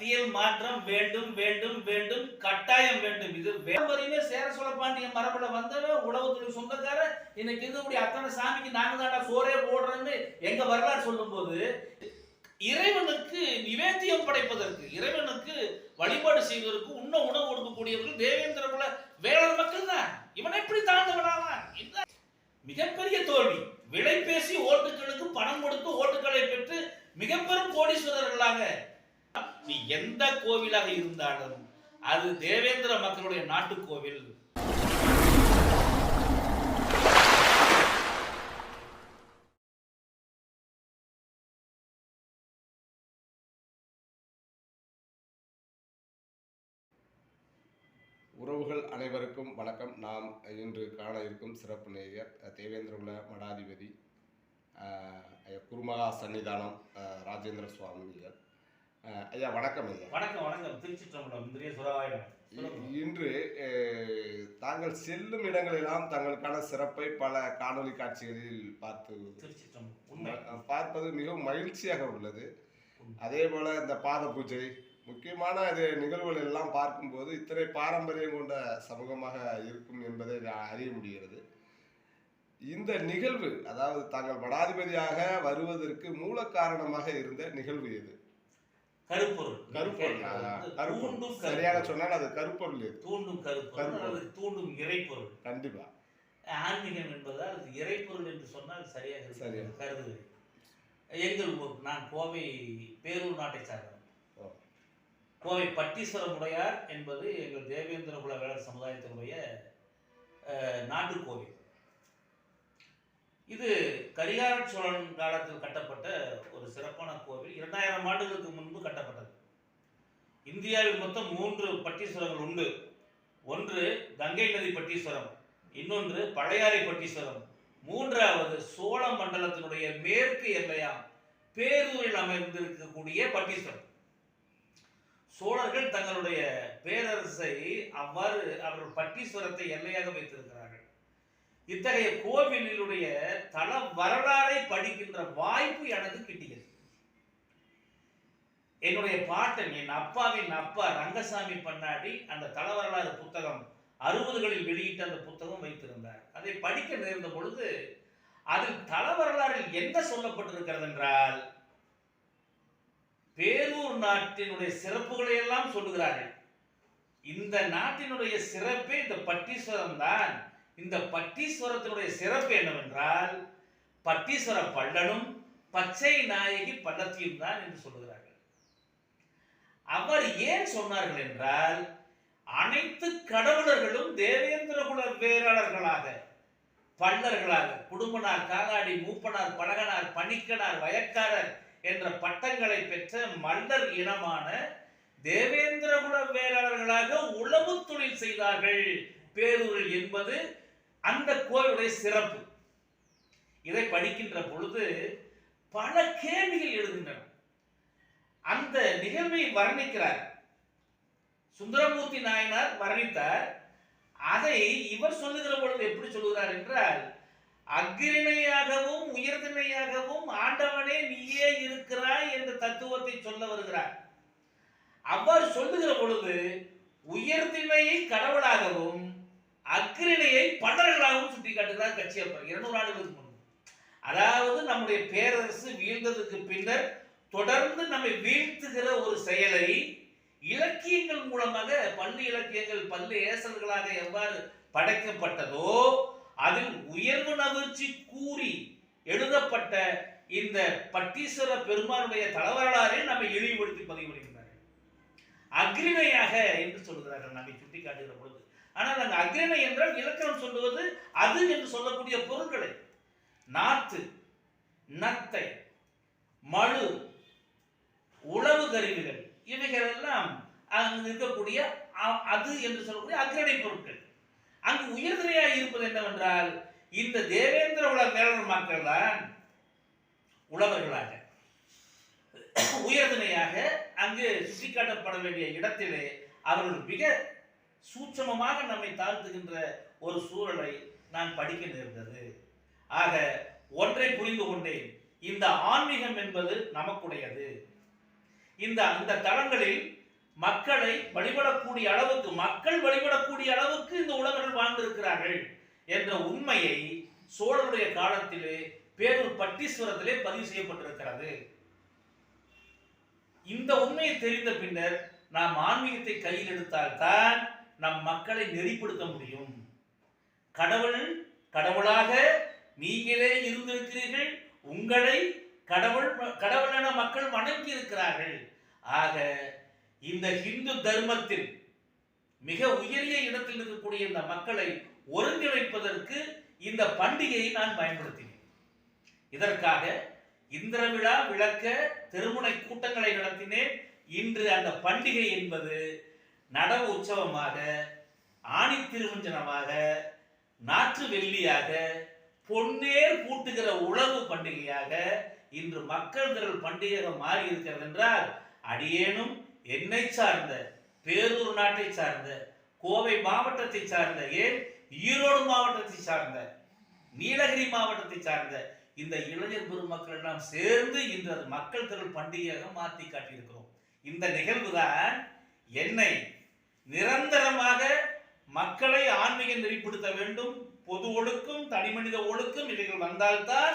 பட்டியல் மாற்றம் வேண்டும் வேண்டும் வேண்டும் கட்டாயம் வேண்டும். இது வேம்பரையுமே சேர சோழ பாண்டிய மரபுல வந்தவன் உழவுத்துறை சொந்தக்கார இன்னைக்கு இருக்கக்கூடிய அத்தனை சாமிக்கு நாங்க தாண்டா சோறே போடுறேன்னு எங்க வரலாறு சொல்லும்போது இறைவனுக்கு நிவேத்தியம் படைப்பதற்கு இறைவனுக்கு வழிபாடு செய்வதற்கு உண்ண உணவு கொடுக்கக்கூடியவர்கள் தேவேந்திர குல வேளாண் மக்கள் தான். இவன் எப்படி தாழ்ந்தவனாவான்? மிகப்பெரிய தோல்வி. விலை பேசி ஓட்டுகளுக்கு பணம் கொடுத்து ஓட்டுகளை பெற்று மிகப்பெரும் கோடீஸ்வரர்களாக நீ எந்த கோவிலாக இருந்தாலும் அது தேவேந்திர மக்களுடைய நாட்டு கோவில் உறவுகள் அனைவருக்கும் வணக்கம். நாம் இன்று காண இருக்கும் சிறப்பு நேயர் தேவேந்திரகுல மடாதிபதி ஐயா குருமகா சன்னிதானம் ராஜேந்திர சுவாமிகள் ஐயா வணக்கம் ஐயா. வணக்கம் வணக்கம். திருச்சிற்றம்பலம் இந்திரிய சுராயம் இன்று தாங்கள் செல்லும் இடங்களெல்லாம் தங்களுக்கான சிறப்பை பல காணொளி காட்சிகளில் பார்த்து பார்ப்பது மிகவும் மகிழ்ச்சியாக உள்ளது. அதே போல இந்த பாத பூஜை முக்கியமான இது நிகழ்வுகள் எல்லாம் பார்க்கும்போது இத்தனை பாரம்பரியம் கொண்ட சமூகமாக இருக்கும் என்பதை அறிய முடிகிறது. இந்த நிகழ்வு அதாவது தாங்கள் மடாதிபதியாக வருவதற்கு மூல காரணமாக இருந்த நிகழ்வு எது? கருப்பொருள். கருப்பொருள். சரியாக. சொன்னால் அது கருப்பொருள். தூண்டும் கருப்பொருள். அல்லது தூண்டும் இறைப்பொருள். கண்டிப்பா. ஆன்மீகம் என்பதால் அது இறைப்பொருள் என்று சொன்னால் சரியாக கருதுகிறேன். எங்கள் ஊர் நான் கோவை பேரூர் நாட்டை சார்ந்தவன். கோவை பட்டீஸ்வரம் உடையார் என்பது எங்கள் தேவேந்திர குல வேளர் சமுதாயத்தினுடைய அஹ், நாட்டு கோவில். இது கரிகார சோழன் காலத்தில் கட்டப்பட்ட ஒரு சிறப்பான கோவில். இரண்டாயிரம் ஆண்டுகளுக்கு முன்பு கட்டப்பட்டது. இந்தியாவில் மொத்தம் மூன்று பட்டீஸ்வரங்கள் உண்டு. ஒன்று கங்கை நதி பட்டீஸ்வரம் இன்னொன்று பழையாறை பட்டீஸ்வரம் மூன்றாவது சோழ மண்டலத்தினுடைய மேற்கு எல்லையாம் பேரூரில் அமைந்திருக்கக்கூடிய பட்டீஸ்வரம். சோழர்கள் தங்களுடைய பேரரசை அவ்வாறு அவர்கள் பட்டீஸ்வரத்தை எல்லையாக வைத்திருக்கிறார்கள். இத்தகைய கோவிலினுடைய தல வரலாறை படிக்கின்ற வாய்ப்பு எனக்கு கிட்டியது. என்னுடைய பாட்டன் என் அப்பாவின் அப்பா ரங்கசாமி பண்ணாடி அந்த தல வரலாறு புத்தகம் அறுபதுகளில் வெளியிட்ட அந்த புத்தகம் வைத்திருந்தார். அதை படிக்க நேர்ந்த பொழுது அதில் தல வரலாறில் என்ன சொல்லப்பட்டிருக்கிறது என்றால் பேரூர் நாட்டினுடைய சிறப்புகளை எல்லாம் சொல்லுகிறார்கள். இந்த நாட்டினுடைய சிறப்பே இந்த பட்டீஸ்வரம் தான் இந்த பட்டீஸ்வரத்தினுடைய சிறப்பு என்னவென்றால் பட்டீஸ்வர பள்ளனும் பச்சை நாயகி பள்ளத்தியும் தான் என்று சொல்லுகிறார்கள். அவர் ஏன் சொன்னார்கள் என்றால் அனைத்து கடவுளர்களும் தேவேந்திர குல வேளாளர்களாக பள்ளர்களாக குடும்பனார் காலாடி மூப்பனார் பழகனார் பணிக்கனார் வயக்காரர் என்ற பட்டங்களை பெற்ற மல்லர் இனமான தேவேந்திர குல வேளாளர்களாக உளவு தொழில் செய்தார்கள். பேரூரில் என்பது அந்த கோவிலுடைய சிறப்பு. இதை படிக்கின்ற பொழுது பல கேள்விகள் எழுகின்றன. அந்த நிகழ்வை வர்ணிக்கிறார். சுந்தரமூர்த்தி நாயனார் வர்ணித்தார். அதை இவர் சொல்லுகிற பொழுது எப்படி சொல்லுகிறார் என்றால் அக்ரிணையாகவும் உயர்திணையாகவும் ஆண்டவனே நீயே இருக்கிறாய் என்ற தத்துவத்தை சொல்ல வருகிறார். அவ்வாறு சொல்லுகிற பொழுது உயர்திணையை கடவுளாகவும் அக்ரிணையை படர்களாகவும் சுட்டி காட்டுகிறார் கட்சியப்பர் இருநூறு ஆண்டுகளுக்கு முன்பு அதாவது நம்முடைய பேரரசு வீழ்ந்ததுக்கு பின்னர் தொடர்ந்து நம்மை வீழ்த்துகிற ஒரு செயலை இலக்கியங்கள் மூலமாக பள்ளி இலக்கியங்கள் பள்ளி ஏசல்களாக எவ்வாறு படைக்கப்பட்டதோ அதில் உயர்வு நவிர்ச்சி கூறி எழுதப்பட்ட இந்த பட்டீஸ்வர பெருமானுடைய தலவரலாறில் நம்மை இழிவுபடுத்தி பதிவுபடுகின்றார்கள் அக்ரிணையாக என்று சொல்கிறார்கள். நம்மை சுட்டி காட்டுகிற ஆனால் அங்கு அக்ரணை என்றால் இலக்கணம் சொல்லுவது அது என்று சொல்லக்கூடிய பொருட்களை நாற்று நத்தை மழு உழவு கருவிகள் இவைகள் எல்லாம் அங்கு இருக்கக்கூடிய அ- அது என்று சொல்லக்கூடிய அக்ரணை பொருட்கள். அங்கு உயர்நிலையாக இருப்பது என்னவென்றால் இந்த தேவேந்திர உலக மேலர் மக்கள் தான் உழவர்களாக. உயர்நிலையாக அங்கு சுட்டிக்காட்டப்பட வேண்டிய இடத்திலே அவர்கள் மிக சூட்சமமாக நம்மை தாழ்த்துகின்ற ஒரு சூழலை நான் படிக்க நேர்ந்தது. ஆக ஒன்றை புரிந்து கொண்டேன். இந்த ஆன்மீகம் என்பது நமக்குடையது. இந்த அந்த தளங்களில் மக்களை வழிபடக்கூடிய அளவுக்கு மக்கள் வழிபடக்கூடிய அளவுக்கு இந்த உலகர்கள் வாழ்ந்திருக்கிறார்கள் என்ற உண்மையை சோழருடைய காலத்திலே பேரூர் பட்டீஸ்வரத்திலே பதிவு செய்யப்பட்டிருக்கிறது. இந்த உண்மையை தெரிந்த பின்னர் நாம் ஆன்மீகத்தை கையில் எடுத்தால்தான் நம் மக்களை நெறிப்படுத்த முடியும். கடவுள் கடவுளாக நீங்களே இருந்திருக்கிறீர்கள். உங்களை கடவுள் கடவுள் என மக்கள் வணங்கி இருக்கிறார்கள் ஆக இந்த ஹிந்து தர்மத்தில் மிக உயரிய இடத்தில் இருக்கக்கூடிய இந்த மக்களை ஒருங்கிணைப்பதற்கு இந்த பண்டிகையை நான் பயன்படுத்தினேன். இதற்காக இந்திர விழா விளக்க திருமுனை கூட்டங்களை நடத்தினேன். இன்று அந்த பண்டிகை என்பது நடவு உற்சவமாக ஆணி திருமஞ்சனமாக நாற்று வெள்ளியாக பொன்னேர் பூட்டுகிற உழவு பண்டிகையாக இன்று மக்கள் திரள் பண்டிகையாக மாறி இருக்கிறது என்றால் அடியேனும் என்னை சார்ந்த பேரூர் நாட்டை சார்ந்த கோவை மாவட்டத்தை சார்ந்த ஏன் ஈரோடு மாவட்டத்தை சார்ந்த நீலகிரி மாவட்டத்தை சார்ந்த இந்த இளைஞர் பெருமக்கள் எல்லாம் சேர்ந்து இன்று அது மக்கள் திரள் பண்டிகையாக மாற்றி காட்டியிருக்கிறோம். இந்த நிகழ்வுதான் என்னை நிரந்தரமாக மக்களை ஆன்மீக நெறிப்படுத்த வேண்டும். பொது ஒழுக்கம் தனிமனித ஒழுக்கம் இவைகள் வந்தால்தான்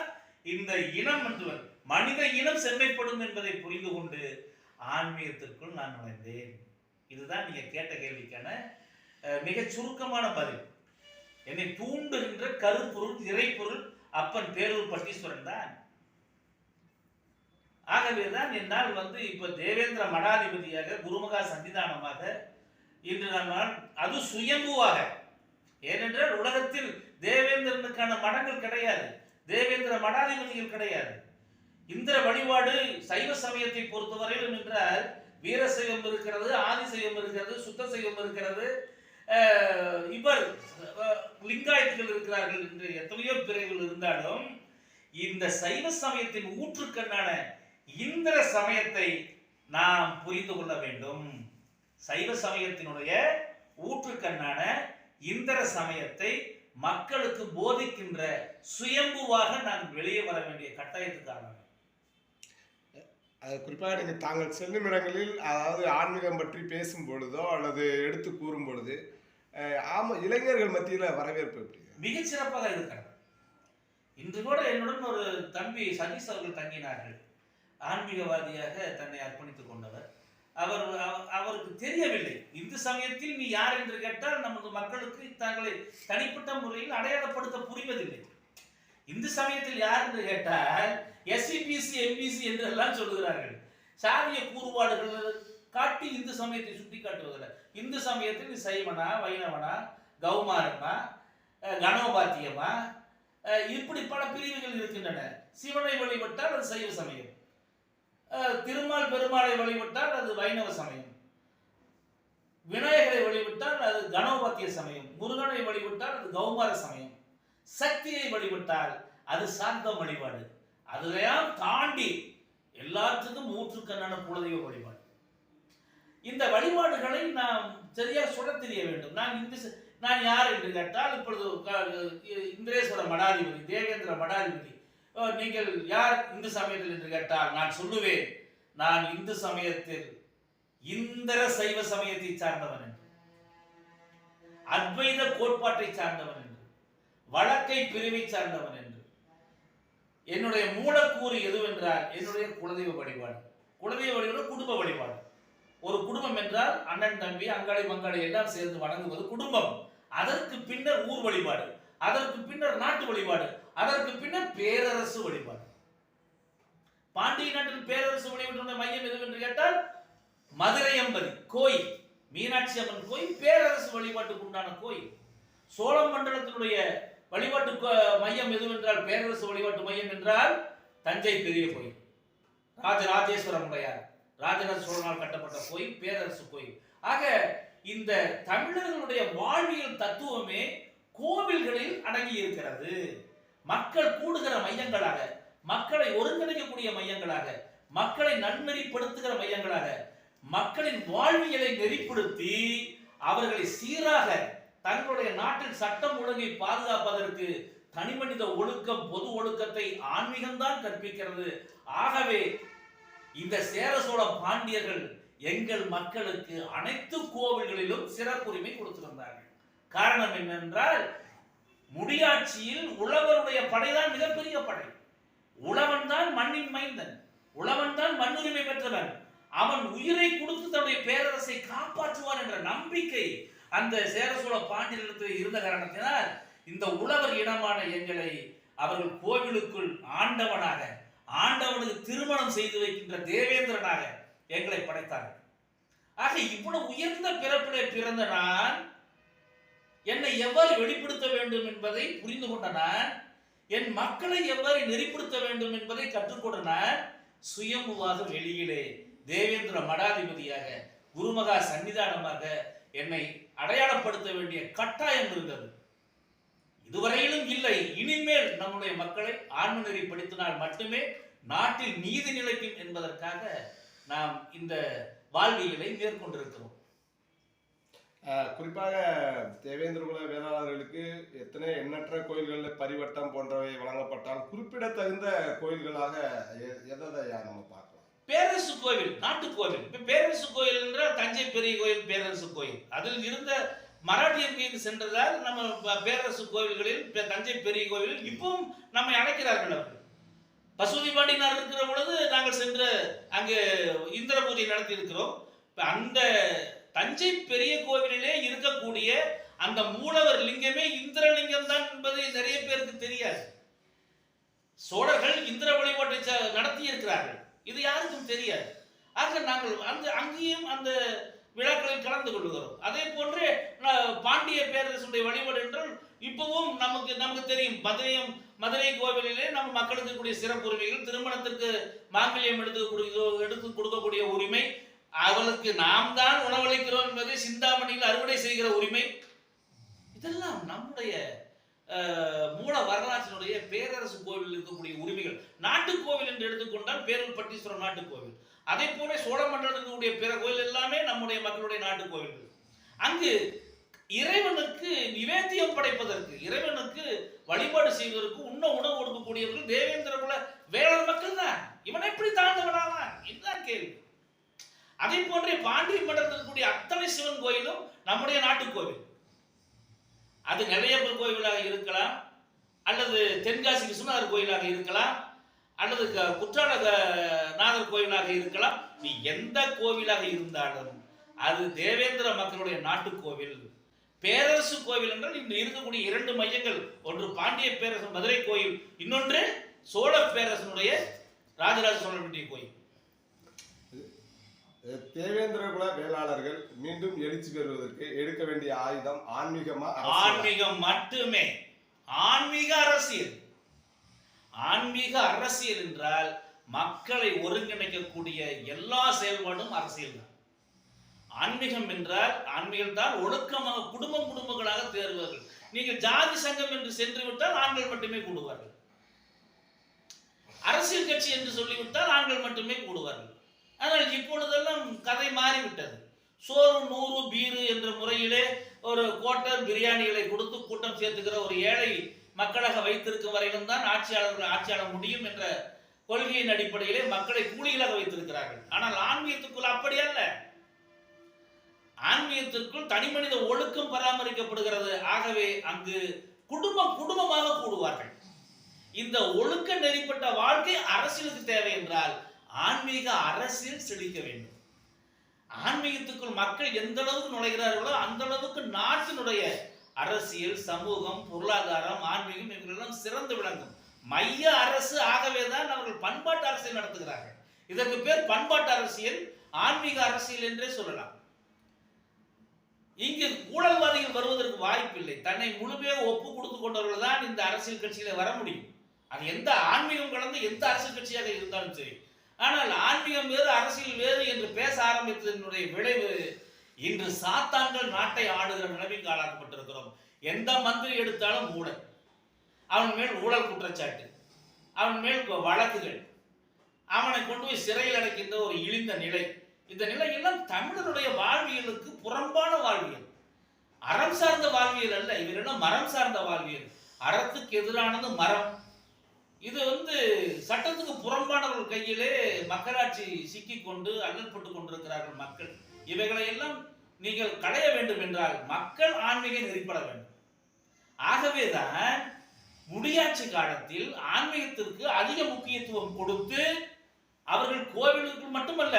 இந்த இனம் என்று மனித இனம் செம்மைப்படும் என்பதை புரிந்து கொண்டு ஆன்மீகத்திற்குள் நான் நுழைந்தேன். இதுதான் நீங்க கேட்ட கேள்விக்கான மிக மிகச் சுருக்கமான பதில். என்னை தூண்டுகின்ற கருப்பொருள் இறைப்பொருள் அப்பன் பேரூர் பட்டீஸ்வரன் தான். ஆகவேதான் என்னால் வந்து இப்ப தேவேந்திர மடாதிபதியாக குருமகா சன்னிதானமாக இன்று நான் அது சுயம்புவாக. ஏனென்றால் உலகத்தில் தேவேந்திரனுக்கான மடங்கள் கிடையாது. தேவேந்திர மடாதிபதிகள் கிடையாது. இந்திர வழிபாடு சைவ சமயத்தை பொறுத்தவரையிலும் என்றால் வீரசைவம் இருக்கிறது ஆதிசைவம் இருக்கிறது சுத்த சைவம் இருக்கிறது. இவர் லிங்காயத்துகள் இருக்கிறார்கள் என்று எத்தனையோ பிரிவுகள் இருந்தாலும் இந்த சைவ சமயத்தின் ஊற்றுக்கண்ணான இந்திர சமயத்தை நாம் புரிந்து கொள்ள வேண்டும். சைவ சமயத்தினுடைய ஊற்றுக்கண்ணான இந்திர சமயத்தை மக்களுக்கு போதிக்கின்ற சுயம்புவாக நான் வெளியே வர வேண்டிய கட்டாயத்துக்கு ஆனவன் அது குறிப்பாக நீங்கள் தாங்கள் செல்லும் இடங்களில் அதாவது ஆன்மீகம் பற்றி பேசும் பொழுதோ அல்லது எடுத்து கூறும் பொழுது அஹ், ஆமா இளைஞர்கள் மத்தியில் வரவேற்பு எப்படி? மிகச் சிறப்பாக இருக்கிறது இன்று கூட என்னுடன் ஒரு தம்பி சதீஷ் அவர்கள் தங்கினார்கள். ஆன்மீகவாதியாக தன்னை அர்ப்பணித்துக் கொண்டவர். அவர் அவ- அவருக்கு தெரியவில்லை. இந்து சமயத்தில் நீ யார் என்று கேட்டால் நமது மக்களுக்கு தங்களை தனிப்பட்ட முறையில் அடையாளப்படுத்த புரிவதில்லை. இந்து சமயத்தில் யார் என்று கேட்டால் எஸ்சிபிசி எம்பிசி என்று எல்லாம் சொல்லுகிறார்கள். சாதிய கூறுபாடுகள் காட்டி இந்து சமயத்தை சுட்டி காட்டுவதில்லை இந்து சமயத்தில் நீ சைவனா வைணவனா கௌமாரமா கணோபாத்தியமா இப்படி பல பிரிவுகள் இருக்கின்றன. சிவனை வழிபட்டால் அது சைவ சமயம். திருமால் பெருமாளை வழிபட்டால் அது வைணவ சமயம். விநாயகரை வழிபட்டால் அது கணோபாத்திய சமயம். முருகனை வழிபட்டால் அது கௌமார சமயம். சக்தியை வழிபட்டால் அது சாந்த வழிபாடு. அதெல்லாம் தாண்டி எல்லாத்துக்கும் ஊற்றுக்கண்ணான குலதெய்வ வழிபாடு. இந்த வழிபாடுகளை நாம் சரியா சுட தெரிய வேண்டும். நான் இந்த நான் யார் என்று கேட்டால் இப்பொழுது இந்திரேஸ்வர மடாதிபதி தேவேந்திர மடாதிபதி நீங்கள் யார் இந்து சமயத்தில் என்று கேட்டால் நான் சொல்லுவேன். நான் இந்து சமயத்தில் இந்திர சைவ சமயத்தை சார்ந்தவன் என்று. அத்வைத கோட்பாட்டை சார்ந்தவன் என்று. வழக்கை பிரிவை சார்ந்தவன் என்று. என்னுடைய மூலக்கூறு எதுவென்றால் என்னுடைய குலதெய்வ வழிபாடு. குலதெய்வ வழிபாடு குடும்ப வழிபாடு. ஒரு குடும்பம் என்றால் அண்ணன் தம்பி அங்காளி மங்காளி எல்லாம் சேர்ந்து வணங்குவது குடும்பம். அதற்கு பின்னர் ஊர் வழிபாடு. அதற்கு பின்னர் நாட்டு வழிபாடு. அதற்கு பின்னர் பேரரசு வழிபாடு. பாண்டிய நாட்டில் பேரரசு வழிபாட்டுடைய மையம் எதுவென்று கேட்டால் மதுரை அம்பதி கோயில். மீனாட்சி அம்மன் கோயில் பேரரசு வழிபாட்டுக்கு உண்டான கோயில். சோழ மண்டலத்தினுடைய வழிபாட்டு மையம் எதுவென்றால் பேரரசு வழிபாட்டு மையம் என்றால் தஞ்சை பெரிய கோயில். ராஜராஜேஸ்வரம் உடையார் ராஜராஜ சோழனால் கட்டப்பட்ட கோயில் பேரரசு கோயில். ஆக இந்த தமிழர்களுடைய வாழ்வியல் தத்துவமே கோவில்களில் அடங்கி இருக்கிறது மக்கள் கூடுகிற மையங்களாக மக்களை ஒருங்கிணைக்கக்கூடிய மையங்களாக மக்களை நன்னெறிப்படுத்துகிற மையங்களாக மக்களின் வாழ்வியலை நெறிப்படுத்தி அவர்களை சீராக தங்களுடைய நாட்டின் சட்டம் ஒழுங்கை பாதுகாப்பதற்கு தனிமனித ஒழுக்கம் பொது ஒழுக்கத்தை ஆன்மீகம்தான் கற்பிக்கிறது. ஆகவே இந்த சேர சோழ பாண்டியர்கள் எங்கள் மக்களுக்கு அனைத்து கோவில்களிலும் சிறப்புரிமை கொடுத்திருந்தார்கள் காரணம் என்னென்றால் முடியாட்சியில் உழவருடைய படைதான் மிகப்பெரிய படை. உழவன் தான் மண்ணின் மைந்தன். உழவன் தான் மண்ணுரிமை பெற்றவன். அவன் உயிரை கொடுத்து தன்னுடைய பேரரசை காப்பாற்றுவான் என்ற நம்பிக்கை அந்த சேர சோழ இருந்த காரணத்தினால் இந்த உழவர் இனமான எங்களை அவர்கள் கோவிலுக்குள் ஆண்டவனாக ஆண்டவனுக்கு திருமணம் செய்து வைக்கின்ற தேவேந்திரனாக எங்களை படைத்தார்கள். ஆக இவ்வளவு உயர்ந்த பிறப்பிலே பிறந்த நான் என்னை எவ்வாறு வெளிப்படுத்த வேண்டும் என்பதை புரிந்து கொண்டனர். என் மக்களை எவ்வாறு நெறிப்படுத்த வேண்டும் என்பதை கற்றுக்கொண்டனர் சுயமுவாக வெளியிலே தேவேந்திர மடாதிபதியாக குருமகா சன்னிதானமாக என்னை அடையாளப்படுத்த வேண்டிய கட்டாயம் இருந்தது. இதுவரையிலும் இல்லை. இனிமேல் நம்முடைய மக்களை ஆன்ம நெறி படித்தினால் மட்டுமே நாட்டில் நீதி நிலைக்கும் என்பதற்காக நாம் இந்த வாழ்வியலை மேற்கொண்டிருக்கிறோம். குறிப்பாக தேவேந்திரகுல வேளாளர்களுக்கு எத்தனை எண்ணற்ற கோயில்களில் பரிவட்டம் போன்றவை வழங்கப்பட்டால் குறிப்பிடத்தகுந்த கோயில்களாக எ- எதை நம்ம பார்க்கலாம்? பேரரசு கோவில் நாட்டு கோவில். இப்ப பேரரசு கோயில் என்றால் தஞ்சை பெரிய கோயில் பேரரசு கோயில். அதில் இருந்த மராட்டியர் மீது சென்றதால் நம்ம ப- பேரரசு கோவில்களில் தஞ்சை பெரிய கோவிலில் இப்பவும் நம்மை அழைக்கிறார்கள் அவர்கள். பசுதி இருக்கிற பொழுது நாங்கள் சென்று அங்கு இந்திர பூஜை நடத்தி இருக்கிறோம். இப்ப அந்த தஞ்சை பெரிய கோவிலிலே இருக்கக்கூடிய அந்த மூலவர் லிங்கமே இந்திரலிங்கம் தான் என்பது நிறைய பேருக்கு தெரியாது. சோழர்கள் இந்திர வழிபாட்டை ச- நடத்தி இருக்கிறார்கள் இது யாருக்கும் தெரியாது. ஆக நாங்கள் அந்த அங்கேயும் அந்த விழாக்களில் கலந்து கொள்கிறோம். அதே போன்று பாண்டிய பேரரசுடைய வழிபாடு என்றால் இப்பவும் நமக்கு நமக்கு தெரியும். மதுரையும் மதுரை கோவிலிலே நம்ம மக்களுக்கு கூடிய சிறப்பு உரிமைகள் திருமணத்திற்கு மாங்கல்யம் எடுத்து கொடுக்க எடுத்து கொடுக்கக்கூடிய உரிமை அவளுக்கு நாம் தான் உணவளிக்கிறோம் என்பதை சிந்தாமணியில் அறுவடை செய்கிற உரிமை. இதெல்லாம் நம்முடைய மூல வரலாற்றினுடைய பேரரசு கோவிலில் இருக்கக்கூடிய உரிமைகள். நாட்டுக்கோவில் என்று எடுத்துக்கொண்டால் பேரூர் பட்டீஸ்வரர் நாட்டுக்கோவில். அதே போல சோழ மண்டலத்தில் இருக்கக்கூடிய பிற கோவில் எல்லாமே நம்முடைய மக்களுடைய நாட்டுக்கோவில்கள் அங்கு இறைவனுக்கு நிவேத்தியம் படைப்பதற்கு இறைவனுக்கு வழிபாடு செய்வதற்கு உண்ண உணவு கொடுக்கக்கூடியவர்கள் தேவேந்திர குல வேளாண் மக்கள் தான் இவன் எப்படி தாழ்ந்தவனாவான் இதுதான் கேள்வி. அதே போன்றே பாண்டிய மண்டலத்தில் இருக்கக்கூடிய அத்தனை சிவன் கோயிலும் நம்முடைய நாட்டுக்கோவில் அது நிலையப்பர் கோயிலாக இருக்கலாம் அல்லது தென்காசி விஸ்வநாதர் கோயிலாக இருக்கலாம் அல்லது க- குற்றால நாதர் கோயிலாக இருக்கலாம். நீ எந்த கோவிலாக இருந்தாலும் அது தேவேந்திர மக்களுடைய நாட்டுக்கோவில் பேரரசு கோவில் என்றால் இன்று இருக்கக்கூடிய இரண்டு மையங்கள். ஒன்று பாண்டிய பேரரசு மதுரை கோயில் இன்னொன்று சோழ பேரரசனுடைய ராஜராஜ சோழனுடைய கோயில். தேவேந்திரகுல வேளாளர்கள் மீண்டும் எழுச்சி பெறுவதற்கு எடுக்க வேண்டிய ஆயுதம் ஆன்மீகமா ஆன்மீகம் மட்டுமே. ஆன்மீக அரசியல். ஆன்மீக அரசியல் என்றால் மக்களை ஒருங்கிணைக்கக்கூடிய எல்லா செயல்பாடும் அரசியல் தான். ஆன்மீகம் என்றால் ஆன்மீகம் தான் ஒழுக்கமாக குடும்பம் குடும்பங்களாக தேர்வார்கள். நீங்கள் ஜாதி சங்கம் என்று சென்று விட்டால் ஆண்கள் மட்டுமே கூடுவார்கள். அரசியல் கட்சி என்று சொல்லிவிட்டால் ஆண்கள் மட்டுமே கூடுவார்கள். ஆனால் இப்பொழுதெல்லாம் கதை மாறிவிட்டது. சோறு நூறு பீரு என்ற முறையிலே ஒரு கோட்டர் பிரியாணிகளை கொடுத்து கூட்டம் சேர்த்துக்கிற ஒரு ஏழை மக்களாக வைத்திருக்கும் வரையிலும் தான் ஆட்சியாளர்கள் ஆட்சியாள முடியும் என்ற கொள்கையின் அடிப்படையிலே மக்களை கூலிகளாக வைத்திருக்கிறார்கள். ஆனால் ஆன்மீகத்துக்குள் அப்படி அல்ல. ஆன்மீகத்திற்குள் தனிமனித ஒழுக்கம் பராமரிக்கப்படுகிறது. ஆகவே அங்கு குடும்பம் குடும்பமாக கூடுவார்கள். இந்த ஒழுக்க நெறிப்பட்ட வாழ்க்கை அரசியலுக்கு தேவை என்றால் ஆன்மீக அரசியல் செழிக்க வேண்டும். ஆன்மீகத்துக்குள் மக்கள் எந்த அளவுக்கு நுழைகிறார்களோ அந்த அளவுக்கு நாட்டினுடைய அரசியல் சமூகம் பொருளாதாரம் ஆன்மீகம் இவர்களெல்லாம் சிறந்து விளங்கும். மைய அரசு ஆகவே தான் அவர்கள் பண்பாட்டு அரசியல் நடத்துகிறார்கள். இதற்கு பேர் பண்பாட்டு அரசியல் ஆன்மீக அரசியல் என்றே சொல்லலாம். இங்கு ஊழல்வாதிகள் வருவதற்கு வாய்ப்பில்லை. தன்னை முழுமையாக ஒப்பு கொடுத்து கொண்டவர்கள் தான் இந்த அரசியல் கட்சியில வர முடியும். அது எந்த ஆன்மீகம் கலந்து எந்த அரசியல் கட்சியாக இருந்தாலும் சரி. ஆனால் ஆன்மீகம் வேறு அரசியல் வேறு என்று பேச ஆரம்பித்ததனுடைய விளைவு இன்று சாத்தான்கள் நாட்டை ஆடுகிற நிலைமைக்கு ஆளாக்கப்பட்டிருக்கிறோம். எந்த மந்திரி எடுத்தாலும் ஊழல். அவன் மேல் ஊழல் குற்றச்சாட்டு. அவன் மேல் வழக்குகள். அவனை கொண்டு போய் சிறையில் அடைக்கின்ற ஒரு இழிந்த நிலை. இந்த நிலை எல்லாம் தமிழருடைய வாழ்வியலுக்கு புறம்பான வாழ்வியல். அறம் சார்ந்த வாழ்வியல் அல்ல இவரெல்லாம் மரம் சார்ந்த வாழ்வியல். அறத்துக்கு எதிரானது மரம். இது வந்து சட்டத்துக்கு புறம்பானவர்கள் கையிலே மக்களாட்சி சிக்கி கொண்டு அல்லற்பட்டு கொண்டிருக்கிறார்கள் மக்கள். இவைகளை எல்லாம் நீங்கள் களைய வேண்டும் என்றால் மக்கள் ஆன்மீக நெறிப்பட வேண்டும். ஆகவேதான் முடியாட்சி காலத்தில் ஆன்மீகத்திற்கு அதிக முக்கியத்துவம் கொடுத்து அவர்கள் கோவிலுக்கு மட்டுமல்ல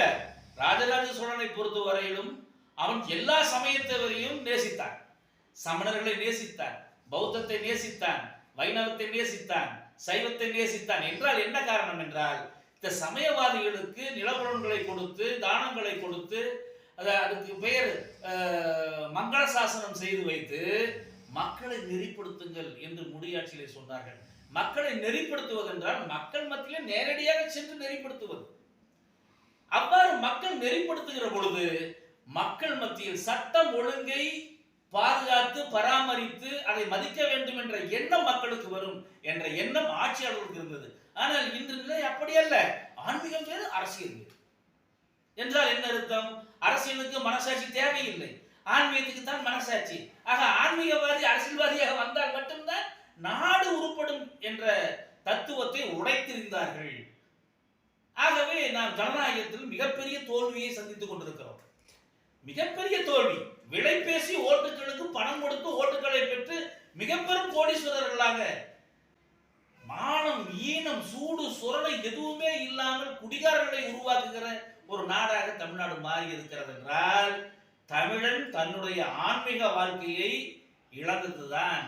ராஜராஜ சோழனை பொறுத்த வரையிலும் அவன் எல்லா சமயத்தவரையும் நேசித்தான். சமணர்களை நேசித்தான் பௌத்தத்தை நேசித்தான் வைணவத்தை நேசித்தான் சைவத்தை நேசித்தான். என்றால் என்ன காரணம் என்றால் இந்த சமயவாதிகளுக்கு நிலபுலன்களை கொடுத்து தானங்களை கொடுத்து அத- அதுக்கு பெயர் மங்கள சாசனம் செய்து வைத்து மக்களை நெறிப்படுத்துங்கள் என்று முடியாட்சியிலே சொன்னார்கள். மக்களை நெறிப்படுத்துவது என்றால் மக்கள் மத்தியிலே நேரடியாக சென்று நெறிப்படுத்துவது. அவ்வாறு மக்கள் நெறிப்படுத்துகிற பொழுது மக்கள் மத்தியில் சட்டம் ஒழுங்கை பாதுகாத்து பராமரித்து அதை மதிக்க வேண்டும் என்ற எண்ணம் மக்களுக்கு வரும் என்ற எண்ணம் ஆட்சியாளர்களுக்கு இருந்தது. ஆனால் இன்று நிலை அப்படி அல்ல. ஆன்மீகம் வேறு அரசியல் வேறு. என்றால் என்ன அர்த்தம்? அரசியலுக்கு மனசாட்சி தேவையில்லை. ஆன்மீகத்துக்கு தான் மனசாட்சி. ஆக ஆன்மீகவாதி அரசியல்வாதியாக வந்தால் மட்டும்தான் நாடு உருப்படும் என்ற தத்துவத்தை உடைத்திருந்தார்கள். ஆகவே நாம் ஜனநாயகத்தில் மிகப்பெரிய தோல்வியை சந்தித்துக் கொண்டிருக்கிறோம். மிகப்பெரிய தோல்வி. விலை பேசி ஓட்டுகளுக்கு பணம் கொடுத்து ஓட்டுகளை பெற்று மிக பெரும் கோடீஸ்வரர்களாக. மானம் ஈனம் சூடு சுரணை எதுவுமே இல்லாமல் குடிகாரர்களை உருவாக்குகிற ஒரு நாடாக தமிழ்நாடு மாறி இருக்கிறது என்றால் தமிழன் தன்னுடைய ஆன்மீக வாழ்க்கையை இழந்ததுதான்.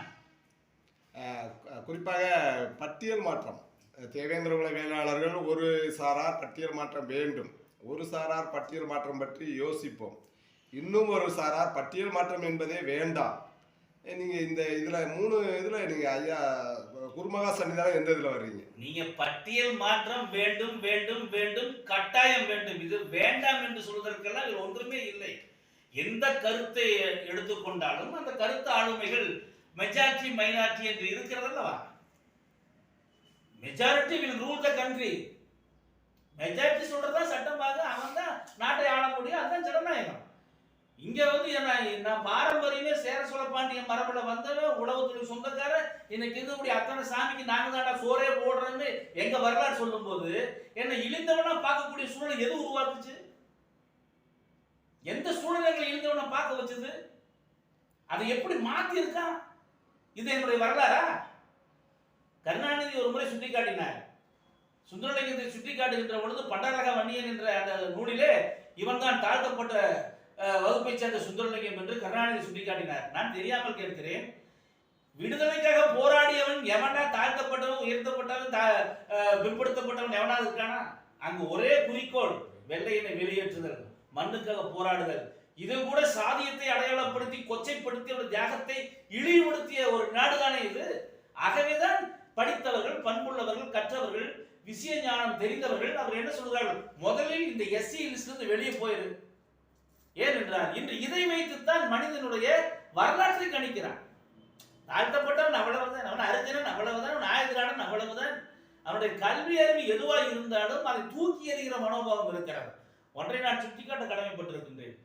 குறிப்பாக பட்டியல் மாற்றம். தேவேந்திர குல வேளாளர்கள் ஒரு சாரார் பட்டியல் மாற்றம் வேண்டும். ஒரு சாரார் பட்டியல் மாற்றம் பற்றி யோசிப்போம். இன்னும் ஒரு சாரார் பட்டியல் மாற்றம் என்பதே வேண்டாம். நீங்கள் இந்த இதில் மூணு இதில் நீங்கள் ஐயா குருமகா சன்னிதானம் எந்த இதில் வர்றீங்க? நீங்கள் பட்டியல் மாற்றம் வேண்டும் வேண்டும் வேண்டும் கட்டாயம் வேண்டும். இது வேண்டாம் என்று சொல்வதற்கெல்லாம் இது ஒன்றுமே இல்லை. எந்த கருத்தை எடுத்துக்கொண்டாலும் அந்த கருத்து ஆளுமைகள் மெஜாரிட்டி மைனாரிட்டி என்று இருக்கிறது அல்லவா majority will rule the country majority சொல்றதா சட்டமாக அவன் தான் நாட்டை ஆள முடியும். அதுதான் ஜனநாயகம். இங்க வந்து என்ன- நான் பாரம்பரியமே சேர சோழ பாண்டிய மரபுல வந்தவன் உழவுத்துறை சொந்தக்காரன். இன்னைக்கு இருக்கக்கூடிய அத்தனை சாமிக்கு நாங்க தாண்டா சோறே போடுறேன்னு எங்க வரலாறு சொல்லும்போது என்னை இழிந்தவனா பார்க்கக்கூடிய சூழல் எது உருவாக்குச்சு? எந்த சூழ்நிலைகளை இழிந்தவனை பார்க்க வச்சது? அதை எப்படி மாத்தி இருக்கான் இது என்னுடைய வரலாறா? கருணாநிதி ஒரு முறை சுட்டி காட்டினார் சுந்தரலிங்கத்தை சுட்டி காட்டுகின்ற பொழுது பண்டரக வன்னியன் என்ற அந்த நூலிலே இவன் தான் தாழ்த்தப்பட்ட வகுப்பை வகுப்பைச் சேர்ந்த சுந்தரலிங்கம் என்று கருணாநிதி சுட்டிக்காட்டினார். நான் தெரியாமல் கேட்கிறேன். விடுதலைக்காக போராடியவன் எவனா தாழ்த்தப்பட்டவன் உயர்த்தப்பட்டவன் தா- பிற்படுத்தப்பட்டவன் எவனா இருக்கானா? அங்கு ஒரே குறிக்கோள் வெள்ளையினை வெளியேற்றுதல் மண்ணுக்காக போராடுதல். இது கூட சாதியத்தை அடையாளப்படுத்தி கொச்சைப்படுத்தி ஒரு தியாகத்தை இழிவுபடுத்திய ஒரு நாடுதானே இது? ஆகவேதான் படித்தவர்கள் பண்புள்ளவர்கள் கற்றவர்கள் விஷய ஞானம் தெரிந்தவர்கள் அவர் என்ன சொல்கிறார்கள்? முதலில் இந்த எஸ்சி லிஸ்ட்ல வெளியே போயிரு. ஏனென்றால் இன்று இதை வைத்துத்தான் மனிதனுடைய வரலாற்றை கணிக்கிறான். தாழ்த்தப்பட்டவன் அவ்வளவுதான் அவன் அர்ஜுனன் அவ்வளவுதான் அவன் ஆயுதராடன் அவ்வளவுதான். அவனுடைய கல்வி அறிவு எதுவாக இருந்தாலும் அதை தூக்கி எறிகிற மனோபாவம் இருக்கிறார் ஒன்றை நான் சுட்டிக்காட்ட கடமைப்பட்டிருக்கின்றேன்.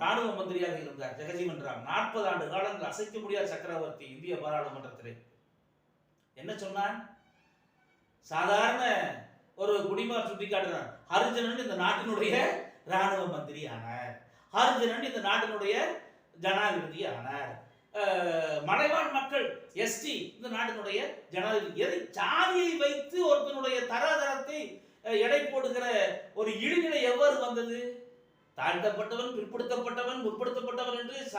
ராணுவ மந்திரியாக இருந்தார் ஜெகஜீவன் ராம். நாற்பது ஆண்டு காலங்கள் அசைக்க முடியாத சக்கரவர்த்தி இந்திய பாராளுமன்றத்திலே. என்ன சொன்னான்? சாதாரண ஒரு குடிமகன் சுட்டிக்காட்டுறான் ஹரிஜனன் இந்த நாட்டினுடைய ராணுவ மந்திரி ஆனார் அர்ஜுனன் இந்த நாட்டினுடைய ஜனாதிபதி ஆனார். மலைவாழ் மக்கள் எஸ்டி இந்த நாட்டினுடைய ஜனாதிபதி. எதை சாதியை வைத்து ஒருத்தனுடைய தராதரத்தை எடை போடுகிற ஒரு இழிநிலை எவ்வாறு வந்தது? தாழ்த்தப்பட்டவன் பிற்படுத்தப்பட்டவன் முற்படுத்தப்பட்டவன் என்று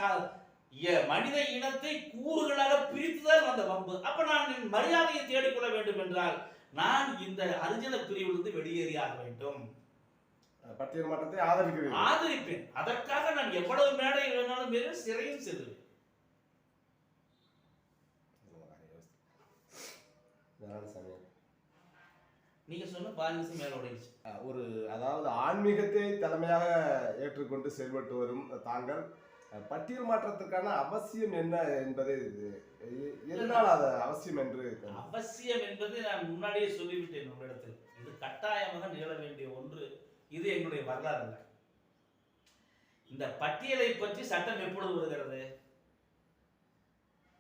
எ- மனித இனத்தை கூறுகளாக பிரித்துதான் வந்த வம்பு. அப்ப நான் என் மரியாதையை தேடிக்கொள்ள வேண்டும் என்றால் நான் இந்த அர்ஜுன பிரிவிலிருந்து வெளியேறியாக வேண்டும். பட்டியல் மாற்றத்தை ஆதரிக்கிறீங்க ஆதரிப்பேன். அதற்காக நான் எவ்வளவு மேடை வேணாலும் மீறி சிறையும் நாராயணசாமி. நீங்க சொன்ன நிமிஷம் மேல உடைச்சு ஒரு அதாவது ஆன்மீகத்தை தலைமையாக ஏற்றுக்கொண்டு செயல்பட்டு வரும் தாங்கள் பட்டியல் மாற்றத்திற்கான அவசியம் என்ன என்பதை எதனால் அது அவசியம் என்று அவசியம் என்பது நான் முன்னாடியே சொல்லிவிட்டேன் உங்களிடத்தில். இது கட்டாயமாக நிகழ வேண்டிய ஒன்று. இது எங்களுடைய வரலாறு அல்ல. இந்த பட்டியலை பற்றி சட்டம் எப்பொழுது வருகிறது?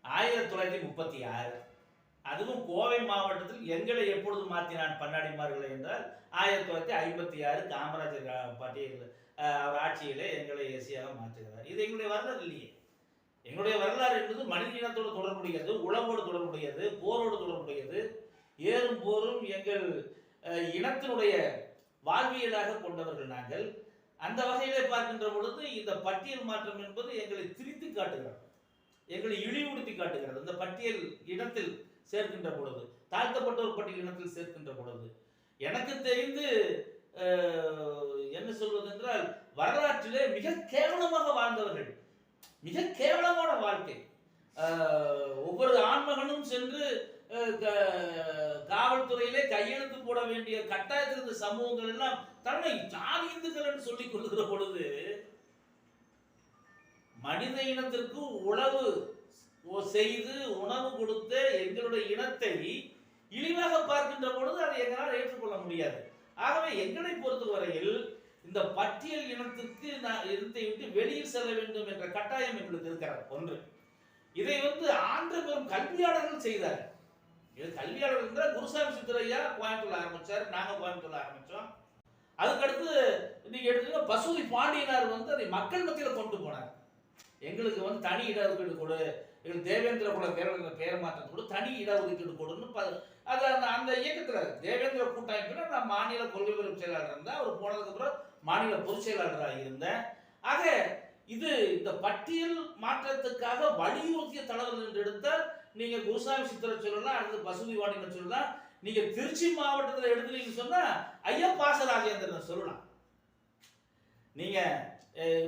ஆயிரத்தி தொள்ளாயிரத்தி முப்பத்தி ஆறு. அதுவும் கோவை மாவட்டத்தில் எங்களை எப்பொழுது மாற்றினான் பன்னாடிமார்களை என்றால் ஆயிரத்தி தொள்ளாயிரத்தி ஐம்பத்தி ஆறு காமராஜர் பட்டியல் அவர் ஆட்சியிலே எங்களை ஏசியாக மாற்றுகிறார். இது எங்களுடைய வரலாறு இல்லையே. எங்களுடைய வரலாறு என்பது மனித இனத்தோடு தொடர்புடையது உழவோடு தொடர்புடையது போரோடு தொடர்புடையது ஏறும் போரும் எங்கள் இனத்தினுடைய வாழ்வியலாக கொண்டவர்கள் நாங்கள். அந்த வகையிலே பார்க்கின்ற பொழுது இந்த பட்டியல் மாற்றம் என்பது எங்களை திரித்து காட்டுகிறது. எங்களை இழிவுபடுத்தி காட்டுகிறது. இந்த பட்டியல் இடத்தில் சேர்க்கின்ற பொழுது தாழ்த்தப்பட்டோர் பட்டியல் இனத்தில் சேர்க்கின்ற பொழுது எனக்கு தெரிந்து என்ன சொல்வது என்றால் வரலாற்றிலே மிக கேவலமாக வாழ்ந்தவர்கள் மிக கேவலமான வாழ்க்கை. ஒவ்வொரு ஆண்மகனும் சென்று காவல்துறையிலே கையெழுத்து போட வேண்டிய கட்டாயத்தில் இருந்த சமூகங்கள் எல்லாம் தன்னை ஜாதி இந்துக்கள் என்று சொல்லிக் கொள்கிற பொழுது மனித இனத்திற்கு உழவு செய்து உணவு கொடுத்த எங்களுடைய இனத்தை இழிவாக பார்க்கின்ற பொழுது அதை எங்களால் ஏற்றுக்கொள்ள முடியாது. ஆகவே எங்களை பொறுத்தவரையில் இந்த பட்டியல் இனத்திற்கு நான் இனத்தை விட்டு வெளியில் செல்ல வேண்டும் என்ற கட்டாயம் எங்களுக்கு இருக்கிறது. ஒன்று. இதை வந்து ஆண்டு பெரும் கல்வியாளர்கள் செய்தார் இது கல்வியாளர்கள் என்றால் குருசாமி சித்தரையா கோயம்புத்தூர்ல ஆரம்பிச்சார். நாங்க கோயம்புத்தூர்ல ஆரம்பிச்சோம். அதுக்கடுத்து நீங்க எடுத்தீங்கன்னா பசுதி பாண்டியனார் வந்து அதை மக்கள் மத்தியில கொண்டு போனார். எங்களுக்கு வந்து தனி இடஒதுக்கீடு கொடு. எங்களுக்கு தேவேந்திர குல பேரவர்கள் பெயர் மாற்றம் கொடு. தனி இடஒதுக்கீடு கொடுன்னு அது அந்த அந்த இயக்கத்தில் தேவேந்திர கூட்டமைப்பில் நான் மாநில கொள்கை பெறும் செயலாளர் இருந்தேன் அவர் போனதுக்கப்புறம் மாநில பொதுச் செயலாளராக இருந்தேன். ஆக இது இந்த பட்டியல் மாற்றத்துக்காக வலியுறுத்திய தலைவர்கள் என்று எடுத்தால் நீங்க குருசாமி சித்தரை சொல்லலாம் அடுத்து பசுதி வாணினை சொல்லலாம். நீங்க திருச்சி மாவட்டத்தில் எடுத்துட்டீங்கன்னு சொன்னா ஐயா பாச ராஜேந்திரன் சொல்லலாம். நீங்க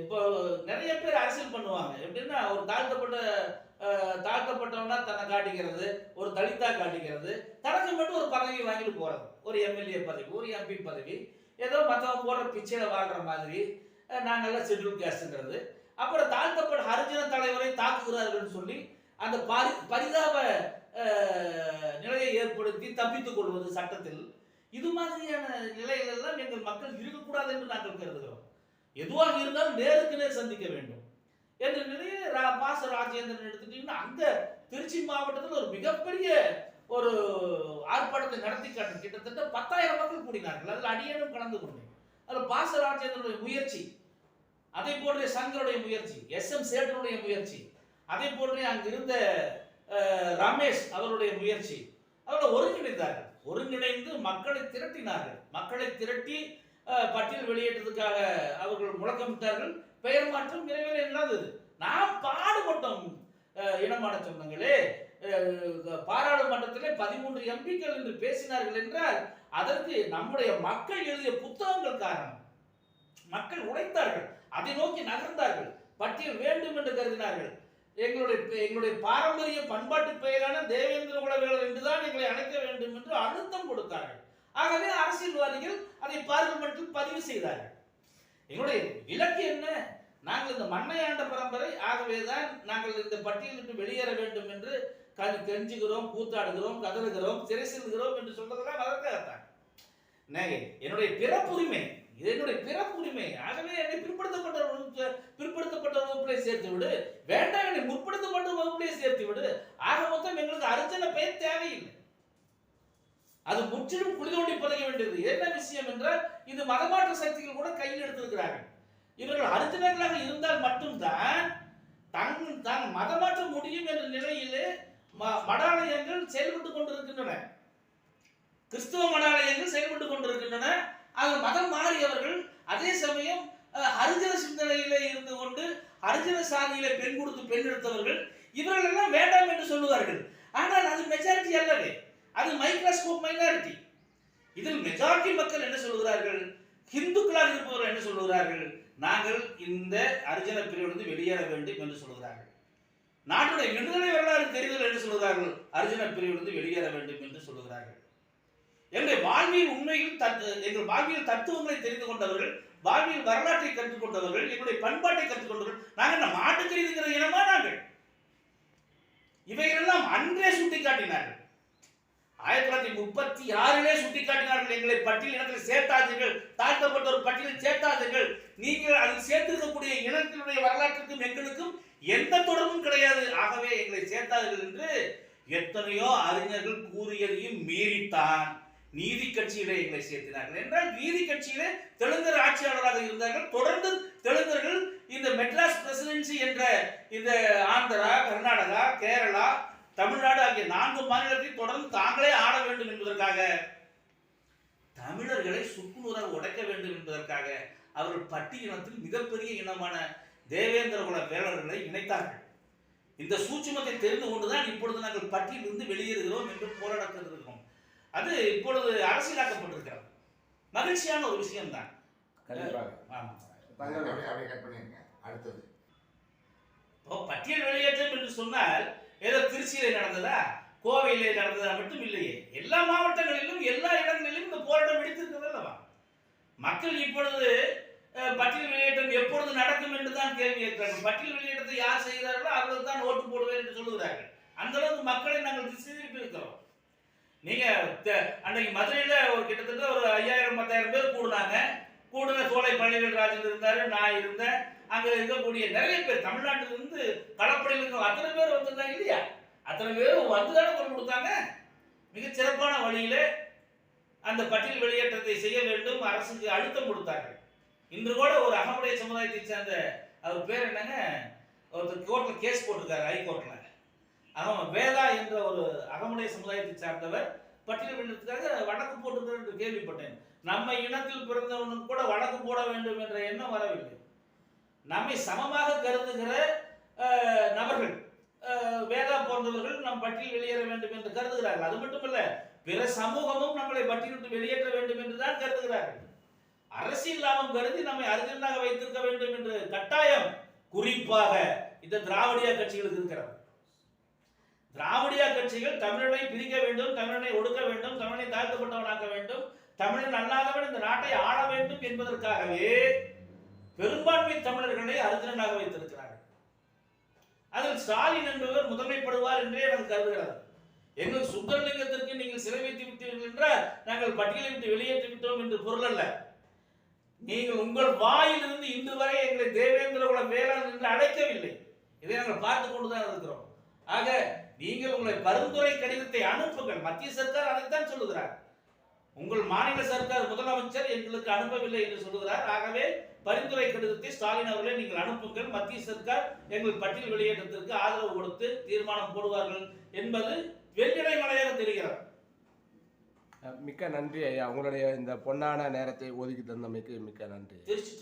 இப்போ நிறைய பேர் அரசியல் பண்ணுவாங்க. எப்படின்னா ஒரு தாழ்த்தப்பட்ட தாழ்த்தப்பட்டவனா தன்னை காட்டிக்கிறது ஒரு தலித்தா காட்டிக்கிறது. தனக்கு மட்டும் ஒரு பதவி வாங்கிட்டு போறது. ஒரு எம்எல்ஏ பதவி ஒரு எம்பி பதவி. ஏதோ மற்றவங்க போடுற பிச்சையில வாழ்ற மாதிரி நாங்கள்லாம் ஷெட்யூல் கேஸ்ட்ங்கிறது அப்புறம் தாழ்த்தப்பட்ட ஹரிஜன தலைவரை தாக்குகிறார்கள்னு சொல்லி அந்த பரி பரிதாப நிலையை ஏற்படுத்தி தப்பித்துக் கொள்வது சட்டத்தில். இது மாதிரியான நிலைகள் எங்கள் மக்கள் இருக்கக்கூடாது என்று நாங்கள் கருதுகிறோம். எதுவாக இருந்தாலும் நேருக்கு நேர் சந்திக்க வேண்டும். என்ற நிலையை ரா- பாச ராஜேந்திரன் எடுத்துட்டீங்கன்னா அங்க திருச்சி மாவட்டத்தில் ஒரு மிகப்பெரிய ஒரு ஆர்ப்பாட்டத்தை நடத்தி காட்டும் கிட்டத்தட்ட பத்தாயிரம் மக்கள் கூடினார்கள். அதில் அடியேனும் கலந்து கொண்டேன். அதில் பாச ராஜேந்திரனுடைய முயற்சி அதை போன்ற சங்கருடைய முயற்சி எஸ் எம் சேட்டனுடைய முயற்சி அதே போன்றே அங்கிருந்த ரமேஷ் அவருடைய முயற்சி. அவர்கள் ஒருங்கிணைந்தார்கள். ஒருங்கிணைந்து மக்களை திரட்டினார்கள். மக்களை திரட்டி பட்டியல் வெளியேற்றத்துக்காக அவர்கள் முழக்கமிட்டார்கள். பெயர் மாற்றம் விரைவில் இல்லாதது. நாம் பாடுபட்டோம். இனமான சொந்தங்களே. பாராளுமன்றத்தில் பாராளுமன்றத்திலே பதிமூன்று எம்பிக்கள் என்று பேசினார்கள் என்றால் அதற்கு நம்முடைய மக்கள் எழுதிய புத்தகங்கள் காரணம். மக்கள் உழைத்தார்கள் அதை நோக்கி நகர்ந்தார்கள். பட்டியல் வேண்டும் என்று கருதினார்கள். எங்களுடைய எங்களுடைய பாரம்பரிய பண்பாட்டு பெயரான தேவேந்திர குலவேலர் என்றுதான் எங்களை அழைக்க வேண்டும் என்று அழுத்தம் கொடுத்தார்கள். ஆகவே அரசியல்வாதிகள் அதை பார்லிமெண்டில் பதிவு செய்தார்கள். எங்களுடைய இலக்கு என்ன? நாங்கள் இந்த மண்ணை ஆண்ட பரம்பரை ஆகவேதான் நாங்கள் இந்த பட்டியலிட்டு வெளியேற வேண்டும் என்று க- கெஞ்சுகிறோம் கூத்தாடுகிறோம் கதறுகிறோம் சிறை செல்கிறோம் என்று சொல்றதெல்லாம் அதற்காகத்தான். என்னுடைய பிறப்புரிமை இது என்னுடைய பிறப்புரிமை. ஆகவே என்னை பிற்படுத்தப்பட்ட வகுப்பு- பிற்படுத்தப்பட்ட வகுப்பிலே சேர்த்து விடு வேண்டாம் என்னை முற்படுத்தப்பட்ட வகுப்பிலே சேர்த்து விடு ஆக மொத்தம் எங்களுக்கு அர்ச்சனை பெயர் தேவையில்லை. அது முற்றிலும் குளிதோண்டி பழக வேண்டியது. என்ன விஷயம் என்றால் இது மதமாற்ற சக்திகள் கூட கையில் எடுத்திருக்கிறார்கள். இவர்கள் அர்ச்சனைகளாக இருந்தால் மட்டும்தான் தங் தான் மதமாற்ற முடியும் என்ற நிலையிலே ம- மடாலயங்கள் செயல்பட்டு கொண்டிருக்கின்றன. கிறிஸ்துவ மடாலயங்கள் செயல்பட்டு கொண்டிருக்கின்றன. அது மதம் மாறியவர்கள் அதே சமயம் அஹ், ஹரிஜன இருந்து கொண்டு ஹரிஜன சாதியில பெண் கொடுத்து பெண் எடுத்தவர்கள் இவர்கள் எல்லாம் வேண்டாம் என்று சொல்லுவார்கள். ஆனால் அது மெஜாரிட்டி அல்லவே. அது மைக்ரோஸ்கோப் மைனாரிட்டி இதில் மெஜாரிட்டி மக்கள் என்ன சொல்கிறார்கள் ஹிந்துக்களாக இருப்பவர்கள் என்ன சொல்கிறார்கள் நாங்கள் இந்த அரிஜன பிரிவிலிருந்து வெளியேற வேண்டும் என்று சொல்கிறார்கள் நாட்டுடைய விடுதலை வரலாறு தெரிதல் என்று சொல்கிறார்கள் அர்ஜுன பிரிவிலிருந்து வெளியேற வேண்டும் என்று சொல்கிறார்கள் எங்களுடைய வாழ்வியல் உண்மையில் தத்து எங்கள் வாழ்வியல் தத்துவங்களை தெரிந்து கொண்டவர்கள் வாழ்வியல் வரலாற்றை கற்றுக்கொண்டவர்கள் எங்களுடைய பண்பாட்டை கற்றுக்கொண்டவர்கள் நாங்கள் என்ன தெரிவிக்கிற இனமா நாங்கள்? இவைகளெல்லாம் அன்றே சுட்டிக்காட்டினார்கள். ஆயிரத்தி தொள்ளாயிரத்தி முப்பத்தி ஆறிலே சுட்டிக்காட்டினார்கள். எங்களை பட்டியல் இனத்தில் சேர்த்தாதீர்கள் தாழ்த்தப்பட்ட ஒரு பட்டியலில் சேர்த்தாதீர்கள். நீங்கள் அதில் சேர்த்திருக்கக்கூடிய இனத்தினுடைய வரலாற்றுக்கும் எங்களுக்கும் எந்த தொடர்பும் கிடையாது. ஆகவே எங்களை சேர்த்தாதீர்கள் என்று எத்தனையோ அறிஞர்கள் கூறியதையும் மீறித்தான். நீதி கட்சியிலே எங்களை சேர்த்தினார்கள். என்றால் நீதி கட்சியிலே தெலுங்கர் ஆட்சியாளராக இருந்தார்கள். தொடர்ந்து தெலுங்கர்கள் இந்த மெட்ராஸ் பிரசிடென்சி என்ற இந்த ஆந்திரா கர்நாடகா கேரளா தமிழ்நாடு ஆகிய நான்கு மாநிலத்தை தொடர்ந்து தாங்களே ஆள வேண்டும் என்பதற்காக தமிழர்களை சுக்குநூறாக உடைக்க வேண்டும் என்பதற்காக அவர்கள் பட்டி இனத்தில் மிகப்பெரிய இனமான தேவேந்திர குல வேளர்களை இணைத்தார்கள். இந்த சூட்சுமத்தை தெரிந்து கொண்டுதான் இப்பொழுது நாங்கள் பட்டியலிருந்து வெளியேறுகிறோம் என்று போராடத்திருக்கிறோம் அது இப்பொழுது அரசியலாக்கப்பட்டிருக்கிறது. மகிழ்ச்சியான ஒரு விஷயம்தான். அடுத்தது. இப்போ பட்டியல் வெளியேற்றம் என்று சொன்னால் ஏதோ திருச்சியிலே நடந்ததா? கோவையிலே நடந்ததா மட்டும் இல்லையே. எல்லா மாவட்டங்களிலும் எல்லா இடங்களிலும் இந்த போராட்டம் வெடித்திருக்கிறது அல்லவா? மக்கள் இப்பொழுது பட்டியல் வெளியேற்றம் எப்பொழுது நடக்கும் என்று தான் கேள்வி கேட்கிறார்கள் பட்டியல் வெளியேற்றத்தை யார் செய்கிறார்களோ அவர்கள் தான் ஓட்டு போடுவேன் என்று சொல்லுகிறார்கள். அந்த அளவுக்கு மக்களை நாங்கள் திசைவிட்டு இருக்கிறோம். நீங்க அன்னைக்கு மதுரையில ஒரு கிட்டத்தட்ட ஒரு ஐயாயிரம் பத்தாயிரம் பேர் கூடுனாங்க. கூடுன சோலை பள்ளிவேல்ராஜன் இருந்தாரு நான் இருந்தேன். அங்க இருக்கக்கூடிய நிறைய பேர் தமிழ்நாட்டில இருந்து களப்படையில் இருக்க அத்தனை பேர் வந்திருந்தாங்க இல்லையா? அத்தனை பேர் வந்து தானே கொண்டு கொடுத்தாங்க. மிக சிறப்பான வழியில அந்த பட்டியல் வெளியேற்றத்தை செய்ய வேண்டும். அரசுக்கு அழுத்தம் கொடுத்தார்கள். இன்று கூட ஒரு அகமுடைய சமுதாயத்தை சேர்ந்த அவர் பேர் என்னங்க? ஒருத்தர் கோர்ட்ல கேஸ் போட்டிருக்காரு ஹைகோர்ட்ல. அவன் வேதா என்ற ஒரு அகமுடைய சமுதாயத்தை சார்ந்தவர். பட்டியல் வெளியிடத்துக்காக வழக்கு போட்டுக்கிறார் என்று கேள்விப்பட்டேன். நம்ம இனத்தில் பிறந்தவனுக்கு கூட வழக்கு போட வேண்டும் என்ற எண்ணம் வரவில்லை. நம்மை சமமாக கருதுகிற நபர்கள் வேதா போன்றவர்கள் நம் பட்டியல் வெளியேற வேண்டும் என்று கருதுகிறார்கள். அது மட்டுமல்ல பிற சமூகமும் நம்மளை பட்டியலிட்டு வெளியேற்ற வேண்டும் என்று தான் கருதுகிறார்கள். அரசியல் லாபம் கருதி நம்மை அர்ஜென்டாக வைத்திருக்க வேண்டும் என்று கட்டாயம் குறிப்பாக இந்த திராவிடியா கட்சிகளுக்கு இருக்கிறது. திராவிடியா கட்சிகள் தமிழனை பிரிக்க வேண்டும் தமிழனை ஒடுக்க வேண்டும் தமிழனை தாழ்த்தப்பட்டவனாக்க வேண்டும் தமிழன் அல்லாதவன் இந்த நாட்டை ஆள வேண்டும் என்பதற்காகவே பெரும்பான்மை தமிழர்களை அர்ஜுனனாக வைத்திருக்கிறார்கள். அதில் ஸ்டாலின் என்பவர் முதன்மைப்படுவார் என்றே எனக்கு கருதுகிறது எங்கள் சுந்தரலிங்கத்திற்கு நீங்கள் சிறை வைத்து விட்டீர்கள் என்றால் நாங்கள் பட்டியலை விட்டு வெளியேற்றி விட்டோம் என்று பொருள் அல்ல. நீங்கள் உங்கள் வாயிலிருந்து இன்று வரை எங்களை தேவேந்திர குல வேளாண் என்று அழைக்கவில்லை. இதை நாங்கள் பார்த்து கொண்டுதான் இருக்கிறோம். ஆக நீங்கள் உங்களை பரிந்துரை கடிதத்தை அனுப்புங்கள். மத்திய சர்க்கார் அதைத்தான் சொல்லுகிறார். உங்கள் மாநில சர்க்கார் முதலமைச்சர் எங்களுக்கு அனுப்பவில்லை என்று சொல்லுகிறார். ஆகவே பரிந்துரை கடிதத்தை ஸ்டாலின் அவர்களே நீங்கள் அனுப்புங்கள். மத்திய சர்க்கார் எங்கள் பட்டியல் வெளியேற்றத்திற்கு ஆதரவு கொடுத்து தீர்மானம் போடுவார்கள் என்பது வெற்றிடை மலையாக தெரிகிறது. மிக்க நன்றி ஐயா. உங்களுடைய இந்த பொன்னான நேரத்தை ஒதுக்கி தந்தமைக்கு மிக்க நன்றி. திருச்சி.